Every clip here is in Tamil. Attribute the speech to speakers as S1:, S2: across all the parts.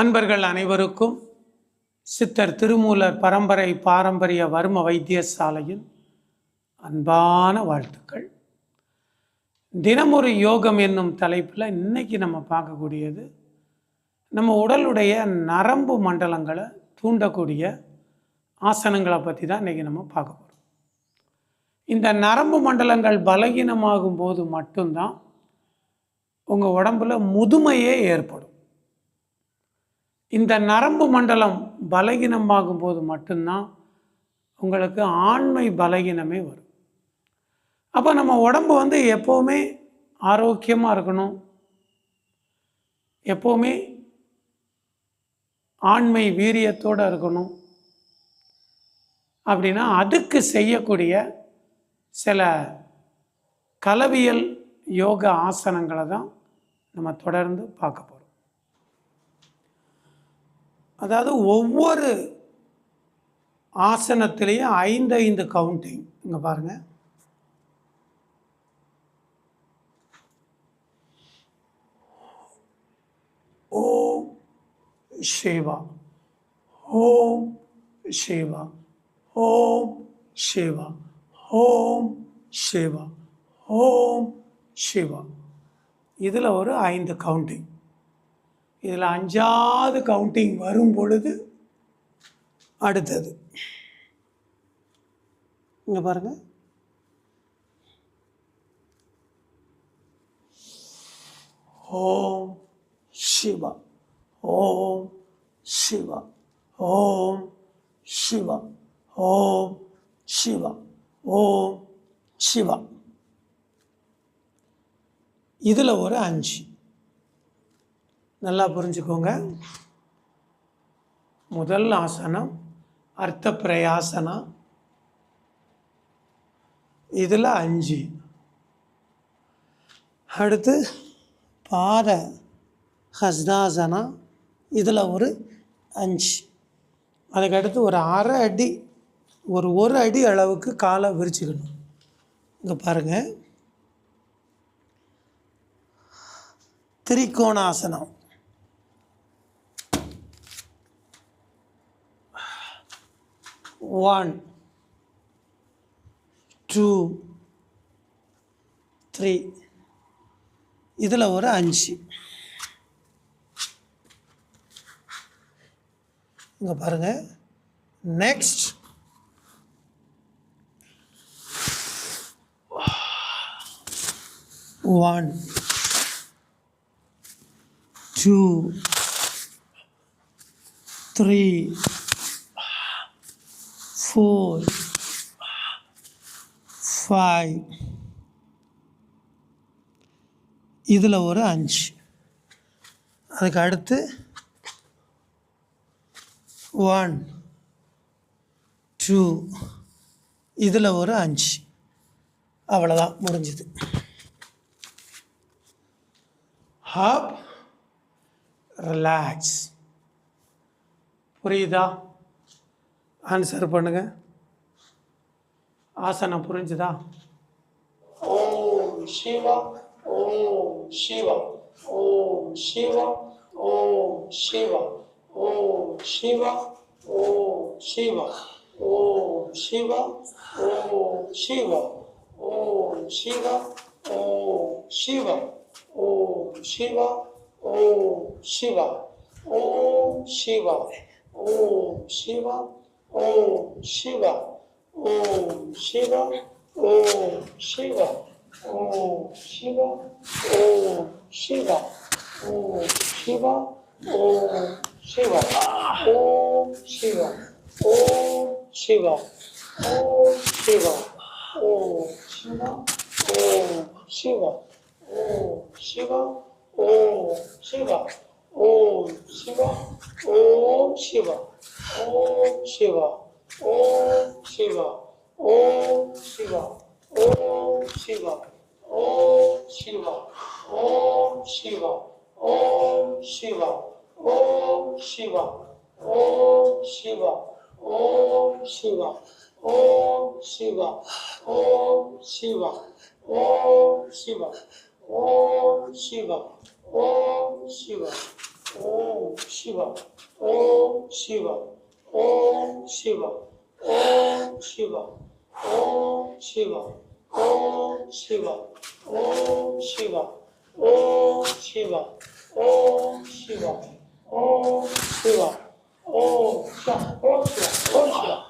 S1: அன்பர்கள் அனைவருக்கும் சித்தர் திருமூலர் பரம்பரை பாரம்பரிய வர்ம வைத்தியசாலையின் அன்பான வாழ்த்துக்கள். தினமொரு யோகம் என்னும் தலைப்பில் இன்னைக்கு நம்ம பார்க்கக்கூடியது நம்ம உடலுடைய நரம்பு மண்டலங்களை தூண்டக்கூடிய ஆசனங்களை பற்றி தான் இன்றைக்கி நம்ம பார்க்க போகிறோம் இந்த நரம்பு மண்டலங்கள் பலகீனமாகும் போது மட்டும்தான் உங்கள் உடம்பில் முதுமையே ஏற்படும். இந்த நரம்பு மண்டலம் பலகீனமாகும் போது மட்டும்தான் உங்களுக்கு ஆண்மை பலகீனமே வரும். அப்போ நம்ம உடம்பு வந்து எப்போவுமே ஆரோக்கியமாக இருக்கணும். எப்போவுமே ஆண்மை வீரியத்தோடு இருக்கணும். அப்படின்னா அதுக்கு செய்யக்கூடிய சில கலவியல் யோக ஆசனங்களை தான் நம்ம தொடர்ந்து பார்க்க போகிறோம் அதாவது ஒவ்வொரு ஆசனத்திலையும் ஐந்து ஐந்து கவுண்டிங் இங்கே பாருங்கள் ஓம் சிவா. ஓம் சிவா. ஓம் சிவா. ஓம் சிவா. ஓம் சிவா. இதில் ஒரு ஐந்து கவுண்டிங் இதில் அஞ்சாவது கவுண்டிங் வரும் பொழுது அடுத்தது. இங்கே பாருங்கள் ஓம் சிவா ஓம் சிவா ஓம் சிவா ஓம் சிவா ஓம் சிவா. இதில் ஒரு அஞ்சு. நல்லா புரிஞ்சுக்கோங்க. முதல் ஆசனம் அர்த்த பிரயாசனா? இதில் அஞ்சு. அடுத்து பாத ஹஸ்தாசனா? இதில் ஒரு அஞ்சு. அதுக்கடுத்து ஒரு அரை அடி ஒரு ஒரு அடி அளவுக்கு காலை விரிச்சுக்கணும். இங்கே பாருங்கள் திரிகோணாசனம். One two three. இதில் ஒரு அஞ்சு. இங்கே பாருங்கள் next one two three four five இதில் ஒரு அஞ்சு. அதுக்கு அடுத்து ஒன் டூ இதில் ஒரு அஞ்சு. அவ்வளோதான் முடிஞ்சுது. ஹாப் ரிலாக்ஸ் புரியுதா? ஆன்சர் பண்ணுங்க ஆசனம் புரிஞ்சுதா ஓம் சிவா ஓம் சிவா ஓம் சிவா ஓம் சிவா ஓம் சிவா ஓம் சிவா ஓம் சிவா ஓம் சிவா ஓம் சிவா ஓம் சிவா ஓம் சிவா ஓம் சிவா ஓம் சிவா ஓம் சிவா ஓம் சிவா ஓம் சிவா ஓம் சிவா ஓம் சிவா ஓம் சிவா ஓம் சிவா ஓம் சிவா ஓம் சிவா ஓம் சிவா ஓம் சிவா ஓம் சிவா ஓம் சிவா ஓம் சிவா ஓம் சிவா ஓம் オーシワオーシワオーシワオーシワオーシワオーシワオーシワオーシワオーシワオーシワオーシワオーシワオーシワオーシワオーシワオーシワオーシワオーシワ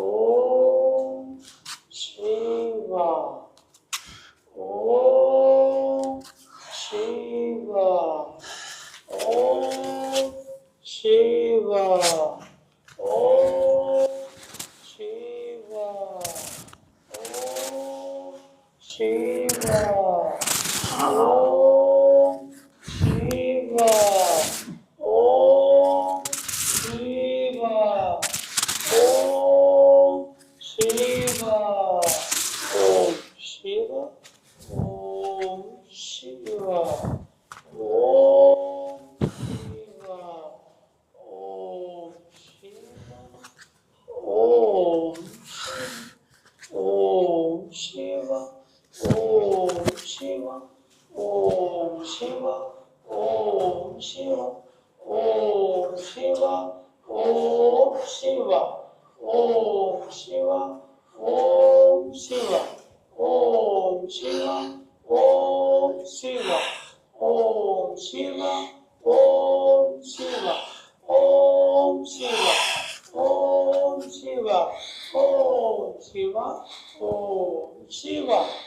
S1: Oh. ஓம் சிவா ஓம் சிவா ஓம் சிவா ஓம் சிவா ஓம் சிவா ஓம் சிவா ஓம் சிவா ஓம் சிவா ஓம் சிவா ஓம் சிவா ஓம் சிவா ஓம் சிவா ஓம் சிவா ஓம் சிவா ஓம் சிவா ஓம்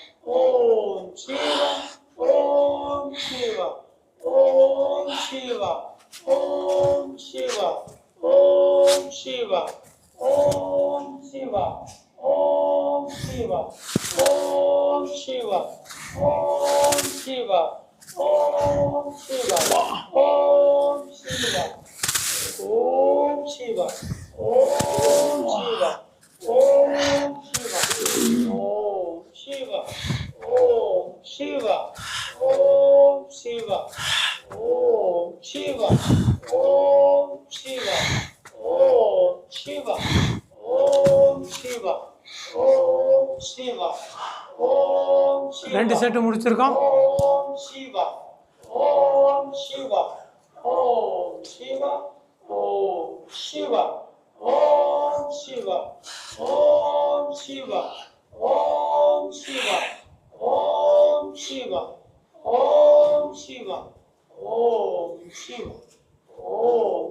S2: ரெண்டு செட்டு முடிச்சிருக்கோம்
S1: ஓம் சிவா ஓம் சிவா ஓம்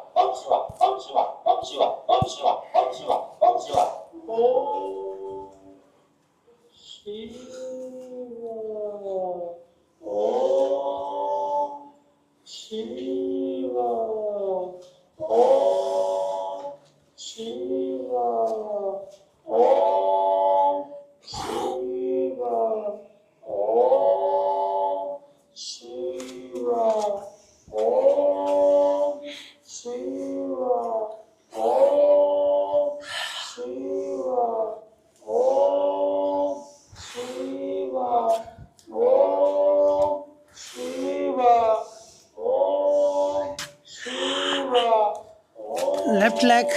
S1: eight lakh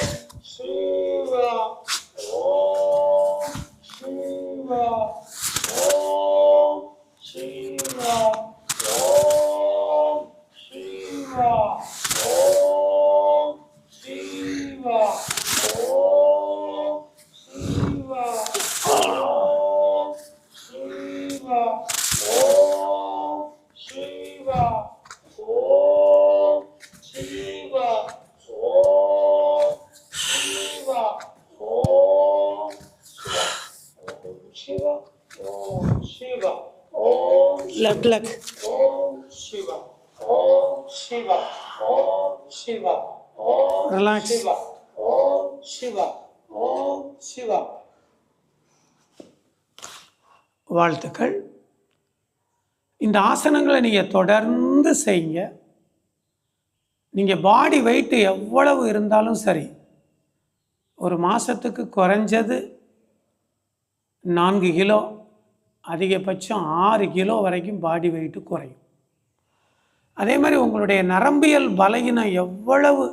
S1: Om Shiva.
S3: வாழ்த்துக்கள். இந்த ஆசனங்களை நீங்கள் தொடர்ந்து செய்யுங்க. நீங்கள் பாடி வெயிட்டு எவ்வளவு இருந்தாலும் சரி ஒரு மாதத்துக்கு குறைஞ்சது நான்கு கிலோ அதிகபட்சம் ஆறு கிலோ வரைக்கும் பாடி வெயிட்டு குறையும். அதே மாதிரி உங்களுடைய நரம்பியல் பலகீனம் எவ்வளவு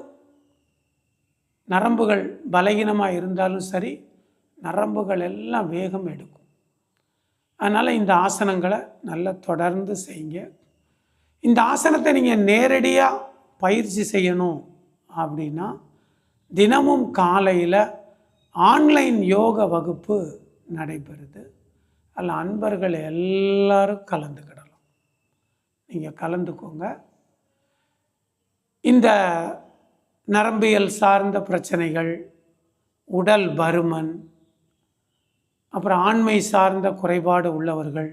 S3: நரம்புகள் பலகீனமாக இருந்தாலும் சரி நரம்புகள் எல்லாம் வேகம் எடுக்கும். அதனால் இந்த ஆசனங்களை நல்லா தொடர்ந்து செய்யுங்க. இந்த ஆசனத்தை நீங்கள் நேரடியாக பயிற்சி செய்யணும் அப்படின்னா தினமும் காலையில் ஆன்லைன் யோக வகுப்பு நடைபெறுது. அதில் அன்பர்கள் எல்லாரும் கலந்துக்கிடலாம். நீங்கள் கலந்துக்கோங்க. இந்த நரம்பியல் சார்ந்த பிரச்சனைகள் உடல் பருமன் அப்புறம் ஆண்மை சார்ந்த குறைபாடு உள்ளவர்கள்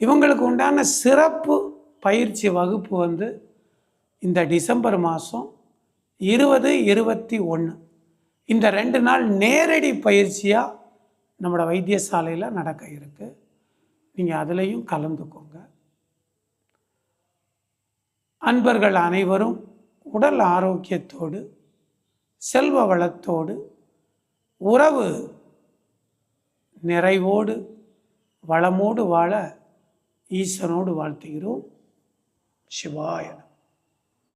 S3: இவங்களுக்கு உண்டான சிறப்பு பயிற்சி வகுப்பு வந்து இந்த டிசம்பர் மாதம் இருபது இருபத்தி ஒன்று இந்த ரெண்டு நாள் நேரடி பயிற்சியாக நம்மளோட வைத்தியசாலையில் நடக்க இருக்குது நீங்கள் அதுலேயும் கலந்துக்கோங்க. அன்பர்கள் அனைவரும் உடல் ஆரோக்கியத்தோடு செல்வ வளத்தோடு உறவு நிறைவோடு வளமோடு வாழ ஈசனோடு வாழ்த்துகிறோம். சிவாய